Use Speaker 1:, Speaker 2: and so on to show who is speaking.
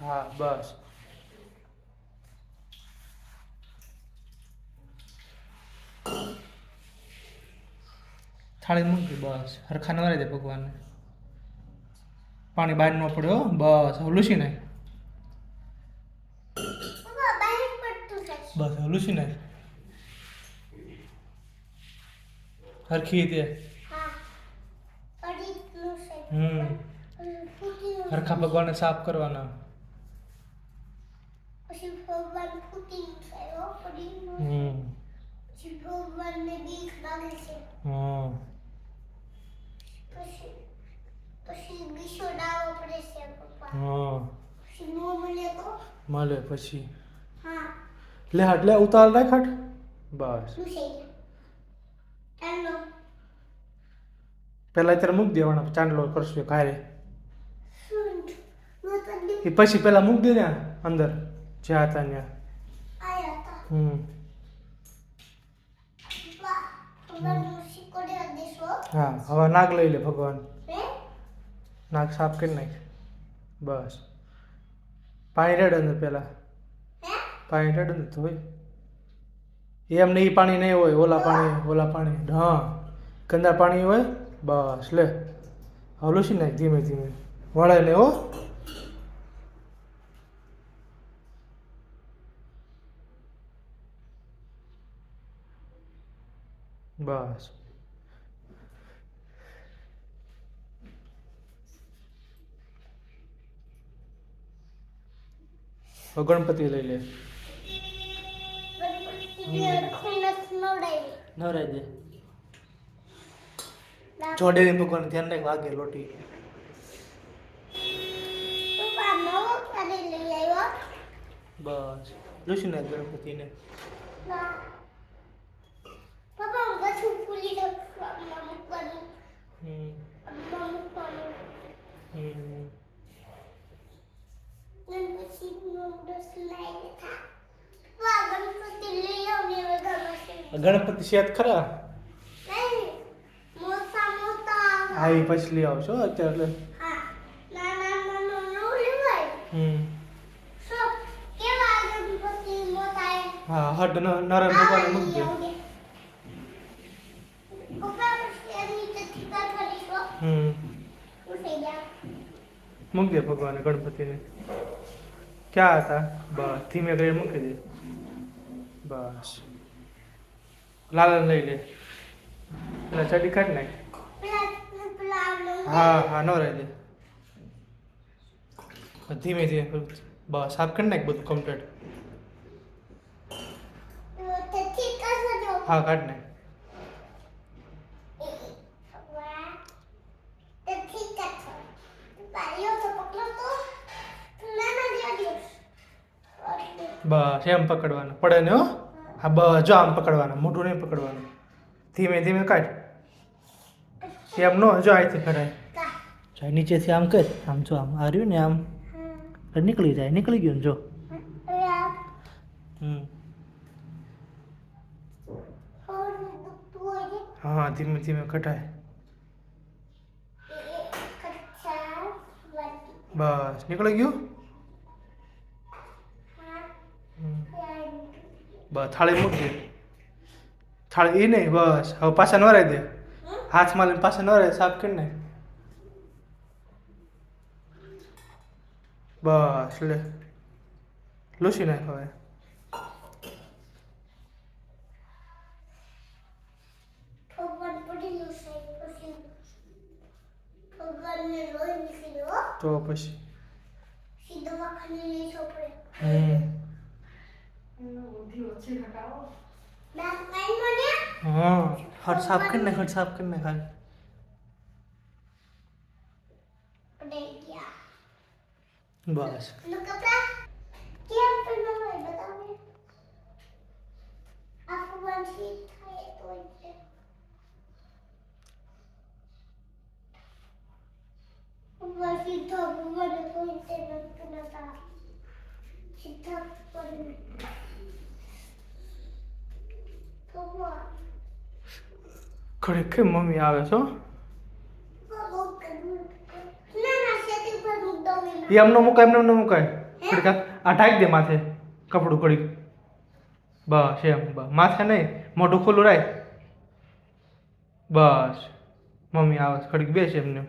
Speaker 1: હા બસ. થાળી મૂકી બસ. હરખા નવરાઈ દે ભગવાનને. પાણી બહાર ન પડ્યો બસ. હવે લૂસી નાખ. બસ હવે લૂસી નાખ. હરખી તે હમ. હરખા ભગવાનને સાફ કરવાના.
Speaker 2: પછી ભગવાન ફૂટી થયો પડી
Speaker 1: હમ.
Speaker 2: પછી ભગવાનને બીક લાગે છે.
Speaker 1: હમ.
Speaker 2: પછી પછી બીસો ડાળો પડે છે પપ્પા.
Speaker 1: હા
Speaker 2: પછી નો મળે તો?
Speaker 1: મળે પછી.
Speaker 2: હા.
Speaker 1: લે હાટ લે ઉતાર રાખ હાટ. બસ. પહેલા અત્યારે મૂકી દેવાના ચાંદલો કરશું ઘારે. એ પછી પેલા મૂકી દે ને અંદર. જ્યાં હતા ત્યાં. હમ. હા, હવે નાગ લઈ લે ભગવાન. નાક સાફ કરી નાખ. બસ. પાણી રેડ અંદર
Speaker 2: પેલા.
Speaker 1: પાણી રેડ અંદર ધોઈ એમ નહીં પાણી નહીં હોય, ઓલા પાણી ઓલા પાણી. હા, ગંદા પાણી હોય. બસ, લે. હવે છે નાખ ધીમે ધીમે. વળે ને હો. બસ. હવે ગણપતિ લઈ લે. નવરાઈ દે. ભગવાન ધ્યાન રાખ વાગે લોટી. બસ. લૂસી નાખ ગણપતિને
Speaker 2: ના પપ્પા હું પાછું ફૂલી મૂકવાનું
Speaker 1: હમ
Speaker 2: મૂકવાનું
Speaker 1: હમ
Speaker 2: ગણપતિનો ડસ લાવી થા પપ્પા ગણપતિ
Speaker 1: સેત ખરા? હા, એ પછી લઈ આવશો અત્યારે
Speaker 2: હા,
Speaker 1: હટ નરમ ભગવાન મૂકી દે હમ. મૂકી ભગવાન ગણપતિને. ક્યાં હતા બસ ધીમે કરીને મૂકી દે બસ લાલન લઈ લે પેલા ચડી કાઢ નાખ હા હા ન રહી દે ધીમે ધીમે બસ સાફ કરી નાખ બધું કમ્પ્લીટ હા કાઢ નાખ બસ, એમ પકડવાનું. પડે ને હો? હા, બસ, જો આમ પકડવાનું, મોઢું નહીં પકડવાનું. ધીમે ધીમે કાઢ. એમ નો, જો અહીંથી કરાય જાય નીચેથી આમ કર. આમ જો આમ હાર્યું ને આમ. નીકળી જાય, નીકળી ગયું જો. હા, ધીમે ધીમે
Speaker 2: વાટી
Speaker 1: બસ, નીકળી ગયું? બસ થાળી મૂકી દે. થાળી એ નહીં બસ. હવે પાછા નવરાઈ દે. હાથમાં લઈને પાછા નવરાય સાફ કરી નાખ બસ લે. લૂસી નાખ હવે. તો પછી?
Speaker 2: સીધો
Speaker 1: હમ.
Speaker 2: દાંત કાઢી મને
Speaker 1: હા હટ સાફ કરી નાખ હટ સાફ કરી નાખ હાલ
Speaker 2: પડે ગયા
Speaker 1: બસ
Speaker 2: લો કપડા કેમ પહેરવા હોય બતાવો આ ભગવાન ઠીક થાય તો છે ભગવાન સીધો ભગવાન કોઈ તે નતું નતા સીધા ભગવાન ભગવાન
Speaker 1: કેમ મમ્મી આવે છો એ એમનો મુકાય એમને એમનો મુકાય ઘડીક આ- ઢાંકી દે માથે કપડું ઘડીક બસ એમ બસ માથે નહીં મોઢું ખુલ્લું રાખ બસ મમ્મી આવે છે ઘડીક બેસે એમને